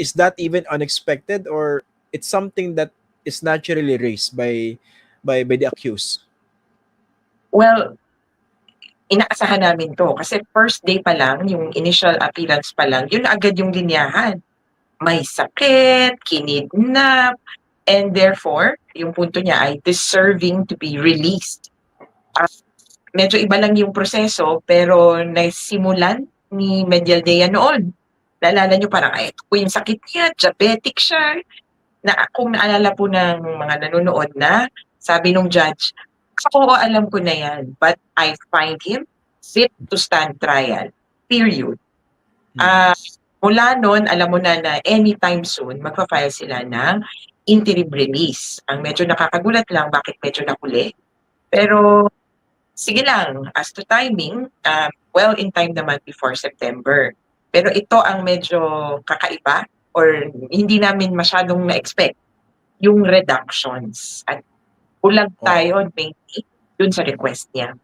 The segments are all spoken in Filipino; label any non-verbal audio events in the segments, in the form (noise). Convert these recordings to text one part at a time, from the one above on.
is that even unexpected or it's something that is naturally raised by by by the accused? Well, inaasahan namin 'to kasi first day pa lang, yung initial appearance pa lang, yun agad yung linyahan. May sakit, kinidnap, and therefore, yung punto niya ay deserving to be released. Ah, medyo iba lang yung proseso pero nasimulan ni Medialdea noon. Naalala niyo parang, ay, ito po yung sakit niya, diabetic siya. Na kung naalala po ng mga nanonood na, sabi nung judge, ako alam ko na yan, but I find him fit to stand trial. Period. Ah, mula noon, alam mo na na anytime soon, magpa-file sila ng interim release. Ang medyo nakakagulat lang, bakit medyo nakuli. Pero, sige lang, as to timing, ah, well in time naman before September. Pero ito ang medyo kakaiba or hindi namin masyadong na-expect yung reductions. At ulag Oo. tayo mainly dun sa request niya.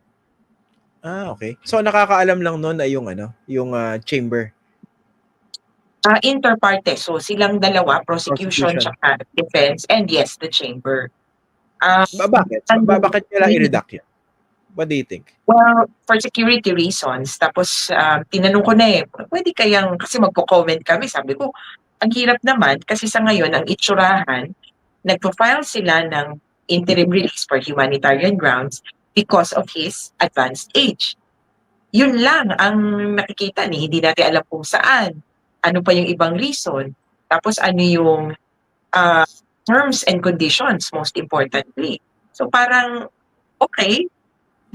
Ah, okay. So nakakaalam lang noon ay yung ano, yung ah, chamber. Ah, inter partes. So silang dalawa, prosecution, Prosecution. tsaka defense, and yes, the chamber. Ah, Ba- bakit? Ba- bakit nila i-redact yan? What do you think? well, for security reasons, tapos ah, tinanong ko na eh, pwede kayang, kasi magko-comment kami, sabi ko, ang hirap naman, kasi sa ngayon, ang itsurahan, nagpo-file sila ng interim release for humanitarian grounds because of his advanced age. Yun lang ang nakikita ni, hindi natin alam kung saan. Ano pa yung ibang reason? Tapos ano yung ah, terms and conditions, most importantly. So parang, okay,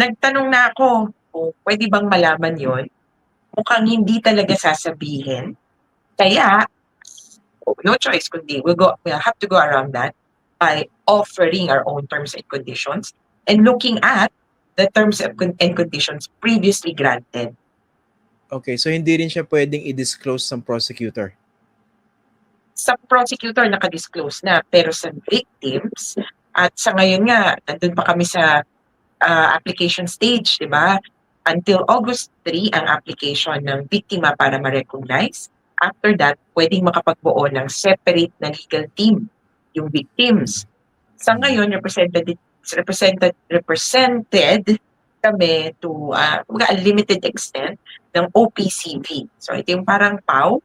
nagtanong na ako kung pwede bang malaman yon mukhang hindi talaga sasabihin. Kaya, oh, no choice kundi we'll, go, we'll have to go around that by offering our own terms and conditions and looking at the terms and con- and conditions previously granted. Okay, so hindi rin siya pwedeng i-disclose ng prosecutor. Sa prosecutor nakadisclose na, pero sa victims, at sa ngayon nga, nandun pa kami sa ah, application stage, di ba? Until August 3 ang application ng biktima para ma-recognize. After that, pwedeng makapagbuo ng separate na legal team, yung victims. Sa ngayon, represented, represented, represented kami to uh, a limited extent ng OPCV. So ito yung parang PAW,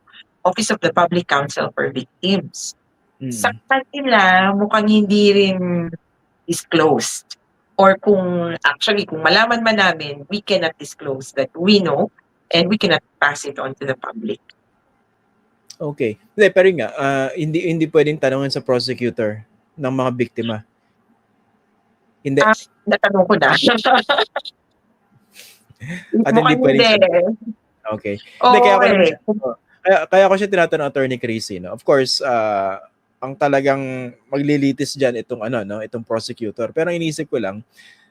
Office of the Public Counsel for Victims. Mm. Sa kanila, mukhang hindi rin disclosed. Or kung actually, kung malaman man namin, we cannot disclose that we know and we cannot pass it on to the public. Okay. Hindi, pero nga, ah, hindi, hindi pwedeng tanongin sa prosecutor ng mga biktima. Hindi. Ah, Natanong ko na. (laughs) At hindi Mukhang pwede hindi. Okay. Oo, Hindi, kaya ko naman eh. kaya, kaya ko siya tinatanong attorney Chrissy, no? Of course, ah, ang talagang maglilitis diyan itong ano, no, itong prosecutor. Pero ang inisip ko lang,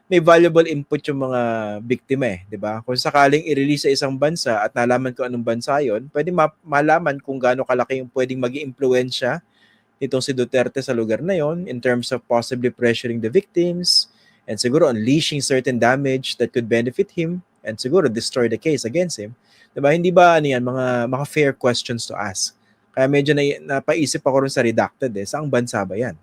may valuable input yung mga biktima eh, 'di ba? Kung sakaling i-release sa isang bansa at nalaman ko anong bansa 'yon, pwede ma- malaman kung gaano kalaki yung pwedeng maging impluwensya nitong si Duterte sa lugar na 'yon in terms of possibly pressuring the victims and siguro unleashing certain damage that could benefit him and siguro destroy the case against him. 'Di ba? Hindi ba ano yan, mga mga fair questions to ask. Kaya medyo na, napaisip ako rin sa redacted eh. Saang bansa ba yan?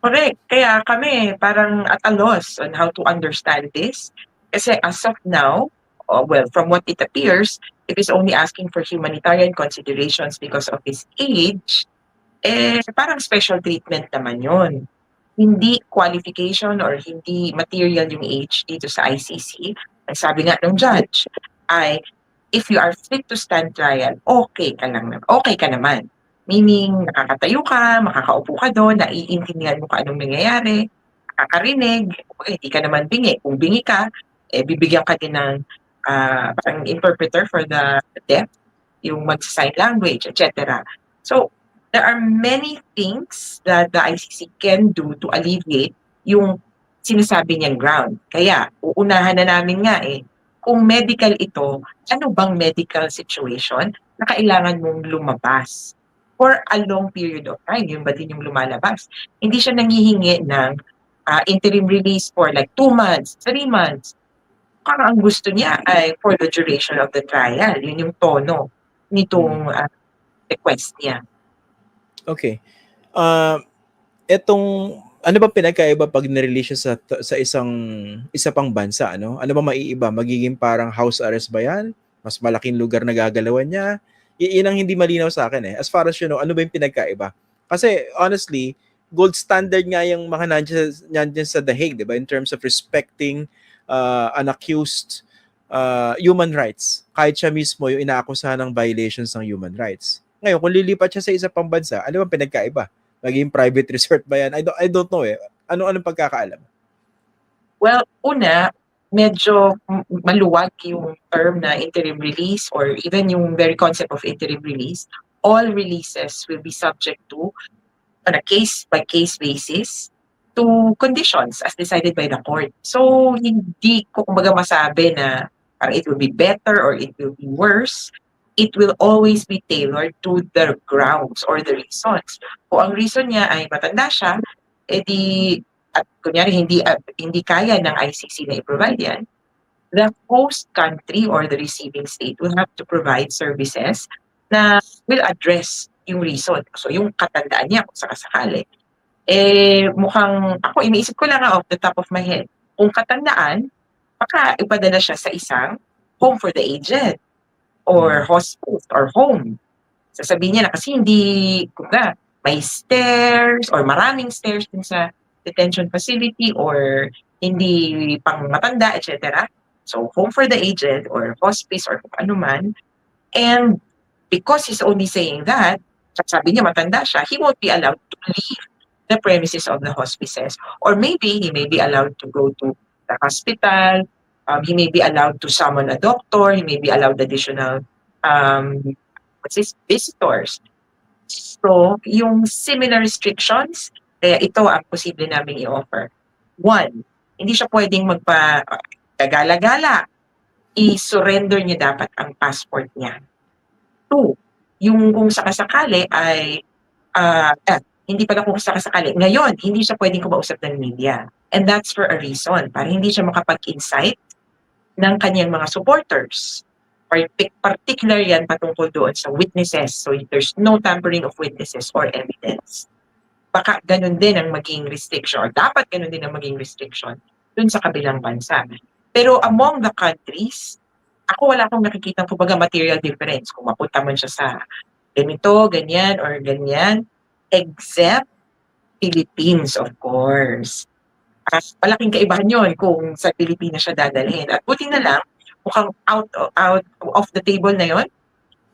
Correct. Kaya kami parang at a loss on how to understand this. Kasi as of now, oh, well, from what it appears, if he's only asking for humanitarian considerations because of his age, eh, parang special treatment naman yon. Hindi qualification or hindi material yung age dito sa ICC. Ang sabi nga ng judge ay, if you are fit to stand trial, okay ka lang naman. Okay ka naman. Meaning, nakakatayo ka, makakaupo ka doon, naiintindihan mo kung anong nangyayari, nakakarinig, eh, hindi ka naman bingi. Kung bingi ka, eh, bibigyan ka din ng ah, parang interpreter for the deaf, yung mag-sign language, etc. So, there are many things that the ICC can do to alleviate yung sinasabi niyang ground. Kaya, uunahan na namin nga eh, kung medical ito, ano bang medical situation na kailangan mong lumabas for a long period of time. Yun ba din yung lumalabas? Hindi siya nangihingi ng ah, interim release for like two months, three months. Parang ang gusto niya ay for the duration of the trial. Yun yung tono nitong ah, request niya. Okay. Ah, etong ano ba pinagkaiba pag nirelease siya sa sa isang isa pang bansa ano? Ano ba maiiba? Magiging parang house arrest ba 'yan? Mas malaking lugar na gagalawan niya? Iyan ang hindi malinaw sa akin eh. As far as you know, ano ba yung pinagkaiba? Kasi honestly, gold standard nga yung mga nandiyan sa The Hague, di ba? In terms of respecting uh, an accused uh, human rights. Kahit siya mismo yung inaakusahan ng violations ng human rights. Ngayon, kung lilipat siya sa isa pang bansa, ano bang pinagkaiba? Maging private (laughs) resort ba yan? I don't, I don't know eh. Ano anong pagkakaalam? Well, una, medyo maluwag yung term na interim release or even yung very concept of interim release. All releases will be subject to on a case-by-case basis to conditions as decided by the court. So, hindi ko kumbaga masabi na parang it will be better or it will be worse. It will always be tailored to the grounds or the reasons. Kung ang reason niya ay matanda siya, edi at kunyari hindi at hindi kaya ng ICC na i-provide yan, the host country or the receiving state will have to provide services na will address yung reason. So yung katandaan niya kung sakasakali. Eh mukhang ako iniisip ko lang off the top of my head. Kung katandaan, baka ipadala siya sa isang home for the aged or hospice or home. Sasabihin niya na kasi hindi, kumbaga, may stairs or maraming stairs din sa detention facility or hindi pang matanda, etc. So, home for the aged or hospice or kung ano man. And because he's only saying that, sabi niya matanda siya, he won't be allowed to leave the premises of the hospices. Or maybe he may be allowed to go to the hospital, um, he may be allowed to summon a doctor, he may be allowed additional um, what's this, visitors. So, yung similar restrictions, kaya ito ang posible namin i-offer. One, hindi siya pwedeng magpa gagala-gala. I-surrender niya dapat ang passport niya. Two, yung kung sakasakali ay ah, eh, hindi pala kung sakasakali. Ngayon, hindi siya pwedeng kumausap ng media. And that's for a reason. Para hindi siya makapag-insight ng kanyang mga supporters. Partic- Particular yan patungkol doon sa witnesses. So there's no tampering of witnesses or evidence. Baka ganun din ang maging restriction or dapat ganun din ang maging restriction dun sa kabilang bansa. Pero among the countries, ako wala akong nakikita kumbaga material difference kung mapunta man siya sa ganito, ganyan, or ganyan, except Philippines, of course. At malaking kaibahan yon kung sa Pilipinas siya dadalhin. At buti na lang, mukhang out, out of the table na yon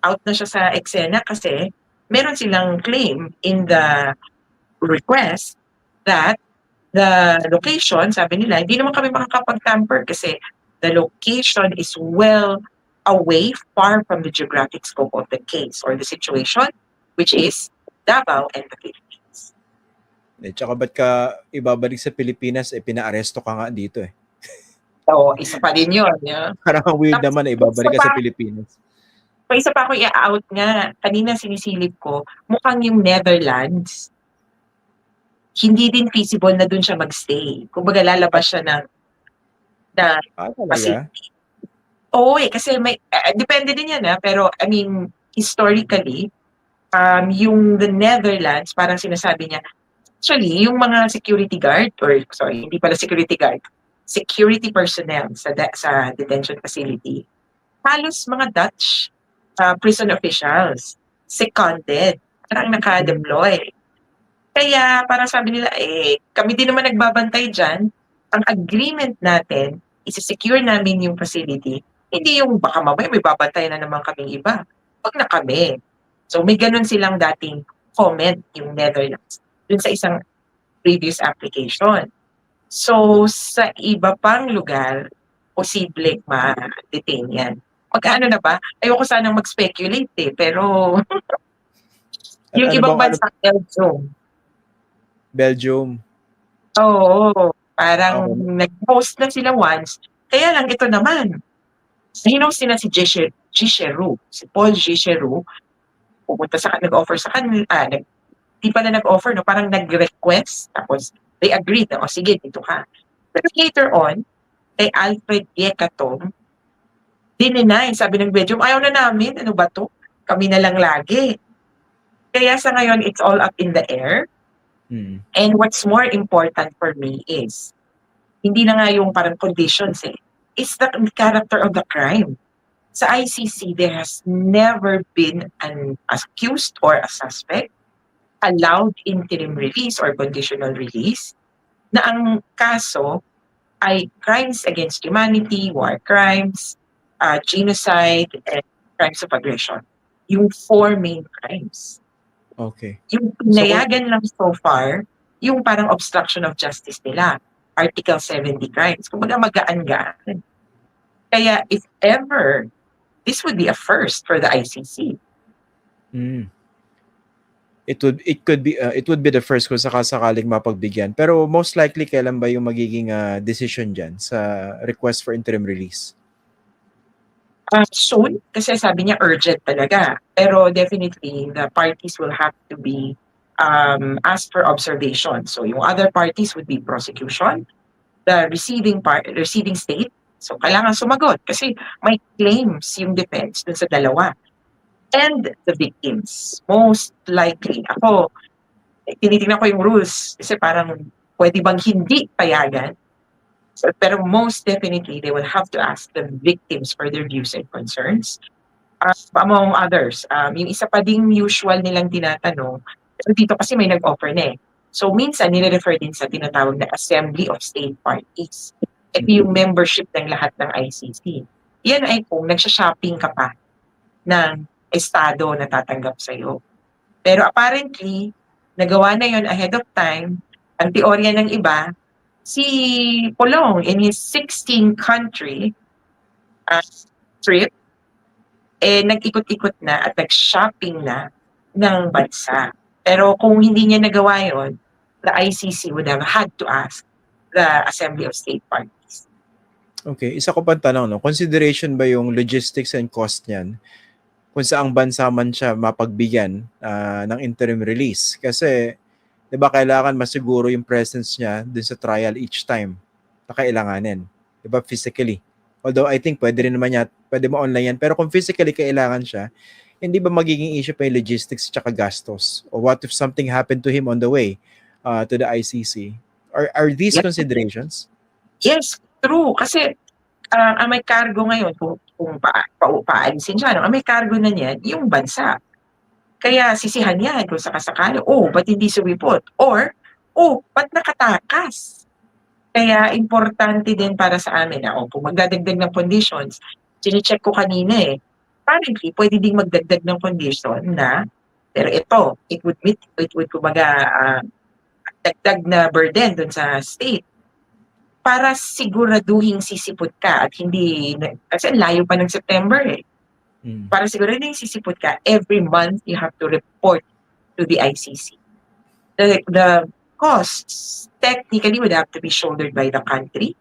out na siya sa eksena kasi meron silang claim in the request that the location, sabi nila, hindi naman kami makakapag-tamper kasi the location is well away, far from the geographic scope of the case or the situation, which is Davao and the Philippines. Eh, tsaka ba't ka ibabalik sa Pilipinas, eh pinaaresto ka nga dito eh. (laughs) So, isa pa din yun. Yeah. Parang ang weird Tapos, naman eh, ibabalik ka isa sa pa- Pilipinas. Pa isa pa ako i-out nga, kanina sinisilip ko, mukhang yung Netherlands, hindi din feasible na dun siya magstay. Kumbaga lalabas siya ng, ng Ah, Kasi, oo eh, kasi may, eh, depende din yan ah, pero I mean, historically, um, yung the Netherlands, parang sinasabi niya, actually, yung mga security guard, or sorry, hindi pala security guard, security personnel sa, de- sa detention facility, halos mga Dutch uh, prison officials, seconded, parang naka-deploy. Kaya parang sabi nila, eh, kami din naman nagbabantay dyan, ang agreement natin, isa-secure namin yung facility, hindi yung baka mamaya may babantay na naman kaming iba. Wag na kami. So may ganun silang dating comment yung Netherlands dun sa isang previous application. So sa iba pang lugar, posible ma-detain yan. Magkano na ba? Ayoko sanang mag-speculate eh, pero (laughs) yung ano ibang bang- bansa, Belgium, Belgium. Oo, parang Okay. nag-post na sila once. Kaya lang ito naman. Hinost nila si Gisher, Gicheru, si Paul Gicheru. Pumunta sa nag-offer sa kanila, ah, nag, di pala nag-offer, no? parang nag-request. Tapos they agreed na, o sige, dito ka. Pero later on, kay Alfred Yekatom, dininay, sabi ng Belgium, ayaw na namin, ano ba to? Kami na lang lagi. Kaya sa ngayon, it's all up in the air. Mm. And what's more important for me is, hindi na nga yung parang conditions eh. It's the character of the crime. Sa ICC, there has never been an accused or a suspect allowed interim release or conditional release na ang kaso ay crimes against humanity, war crimes, uh, genocide, and crimes of aggression. Yung four main crimes. Okay. Yung pinayagan lang so far, yung parang obstruction of justice nila. Article 70 crimes. Kumbaga magaan-gaan. Kaya if ever, this would be a first for the ICC. Mm. It would it could be uh, it would be the first kung sakasakaling mapagbigyan. Pero most likely kailan ba yung magiging uh, decision diyan sa request for interim release? Uh, soon, kasi sabi niya urgent talaga. Pero definitely, the parties will have to be um, asked for observation. So yung other parties would be prosecution, the receiving part, receiving state. So kailangan sumagot kasi may claims yung defense dun sa dalawa. And the victims. Most likely. Ako, tinitingnan ko yung rules kasi parang pwede bang hindi payagan So, pero most definitely, they will have to ask the victims for their views and concerns. Uh, among others, um, yung isa pa ding usual nilang tinatanong, pero dito kasi may nag-offer na eh. So, minsan, nire-refer din sa tinatawag na Assembly of State Parties. Ito yung membership ng lahat ng ICC. Yan ay kung nagsha-shopping ka pa ng estado na tatanggap sa'yo. Pero apparently, nagawa na yon ahead of time. Ang teorya ng iba, si Polong in his 16 country uh, trip, eh, nag-ikot-ikot na at nag-shopping na ng bansa. Pero kung hindi niya nagawa yon, the ICC would have had to ask the Assembly of State Parties. Okay, isa ko pang tanong, no? consideration ba yung logistics and cost niyan kung saang bansa man siya mapagbigyan ah, ng interim release? Kasi, di ba, kailangan masiguro yung presence niya dun sa trial each time na kailanganin. Di ba, physically. Although, I think pwede rin naman yan, pwede mo online yan. Pero kung physically kailangan siya, hindi ba magiging issue pa yung logistics at gastos? Or what if something happened to him on the way uh, to the ICC? Are, are these considerations? Yes, true. Kasi ah, ang may cargo ngayon, kung, kung pa, pa, paalisin siya, no? ang may cargo na niyan, yung bansa. Kaya sisihan yan kung sakasakali, oh, ba't hindi sumipot? Or, oh, ba't nakatakas? Kaya importante din para sa amin na, oh, kung magdadagdag ng conditions, sinicheck ko kanina eh, apparently, pwede ding magdagdag ng condition na, pero ito, it would meet, it would, kumbaga, ah, dagdag na burden dun sa state para siguraduhin sisipot ka at hindi, kasi layo pa ng September eh. Mm. Para siguraduhin sisipot ka, every month you have to report to the ICC. The, the costs technically would have to be shouldered by the country,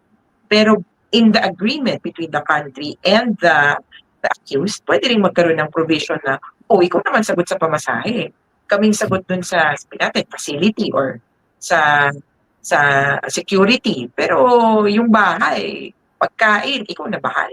pero in the agreement between the country and the, the accused, pwede rin magkaroon ng provision na, oh, ikaw naman sagot sa pamasahe. Kaming sagot dun sa, sabihin natin, facility or sa sa security. Pero yung bahay, pagkain, ikaw na bahal.